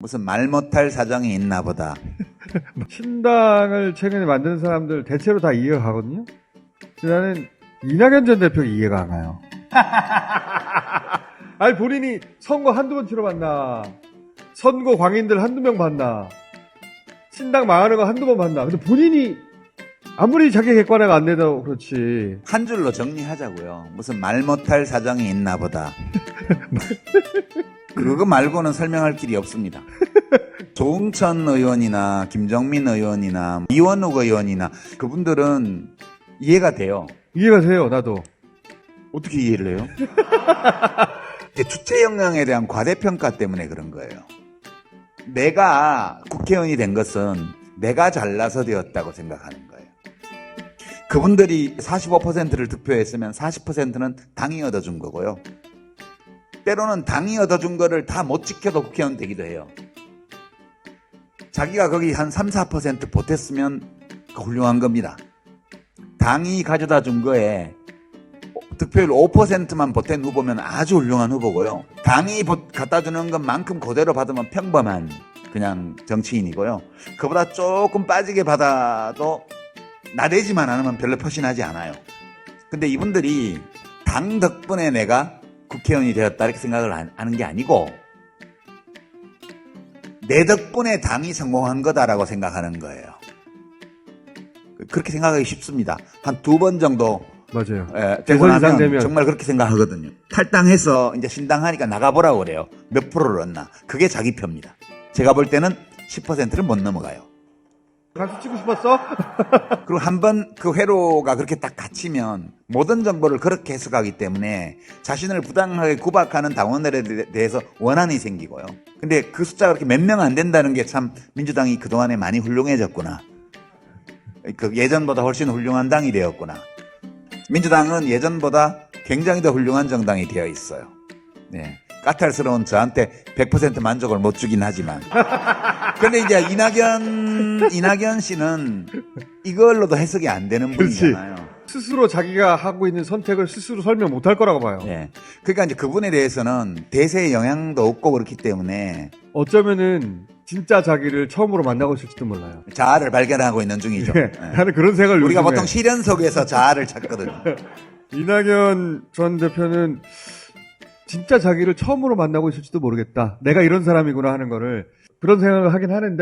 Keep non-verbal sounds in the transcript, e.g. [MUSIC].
무슨 말 못할 사정이 있나 보다. [LAUGHS] 신당을 최근에 만든 사람들 대체로 다 이해가 가거든요. 나는 이낙연 전 대표 이해가 안 가요. [LAUGHS] 아니 본인이 선거 한두 번 치러봤나? 선거 광인들 한두 명 봤나? 신당 망하는 거 한두 번 봤나? 근데 본인이 아무리 자기 객관화가 안 돼도 그렇지. 한 줄로 정리하자고요. 무슨 말 못할 사정이 있나 보다. [LAUGHS] 그거 말고는 설명할 길이 없습니다. [LAUGHS] 조응천 의원이나 김정민 의원이나 이원욱 의원이나 그분들은 이해가 돼요. 이해가 돼요, 나도. 어떻게 이해를 해요? [LAUGHS] 이제 주체 역량에 대한 과대평가 때문에 그런 거예요. 내가 국회의원이 된 것은 내가 잘나서 되었다고 생각하는 거예요. 그분들이 45%를 득표했으면 40%는 당이 얻어준 거고요. 때로는 당이 얻어준 거를 다 못 지켜도 국회의원 되기도 해요. 자기가 거기 한 3, 4% 보탰으면 훌륭한 겁니다. 당이 가져다 준 거에 득표율 5%만 보탠 후보면 아주 훌륭한 후보고요. 당이 보- 갖다 주는 것만큼 그대로 받으면 평범한 그냥 정치인이고요. 그보다 조금 빠지게 받아도 나대지만 않으면 별로 표신하지 않아요. 근데 이분들이 당 덕분에 내가 국회의원이 되었다 이렇게 생각을 안- 하는 게 아니고 내 덕분에 당이 성공한 거다라고 생각하는 거예요. 그렇게 생각하기 쉽습니다. 한 두 번 정도 맞아요. 예, 되고 나면 되면. 정말 그렇게 생각하거든요. 탈당해서 이제 신당하니까 나가보라고 그래요. 몇 프로를 얻나. 그게 자기 표입니다. 제가 볼 때는 10%를 못 넘어가요. 가수 치고 싶었어? [LAUGHS] 그리고 한 번 그 회로가 그렇게 딱 갇히면 모든 정보를 그렇게 해석하기 때문에 자신을 부당하게 구박하는 당원들에 대- 대해서 원한이 생기고요. 근데 그 숫자가 그렇게 몇 명 안 된다는 게 참 민주당이 그동안에 많이 훌륭해졌구나. 그 예전보다 훨씬 훌륭한 당이 되었구나. 민주당은 예전보다 굉장히 더 훌륭한 정당이 되어 있어요. 네. 까탈스러운 저한테 100% 만족을 못 주긴 하지만. 근데 이제 이낙연, 이낙연 씨는 이걸로도 해석이 안 되는 그렇지. 분이잖아요. 스스로 자기가 하고 있는 선택을 스스로 설명 못 할 거라고 봐요. 예. 그러니까 이제 그분에 대해서는 대세의 영향도 없고 그렇기 때문에 어쩌면은 진짜 자기를 처음으로 만나고 있을지도 몰라요. 자아를 발견하고 있는 중이죠. 예, 예. 나는 그런 생각을 우리가 요즘에 보통 시련 속에서 자아를 찾거든요. [LAUGHS] 이낙연 전 대표는 진짜 자기를 처음으로 만나고 있을지도 모르겠다. 내가 이런 사람이구나 하는 거를 그런 생각을 하긴 하는데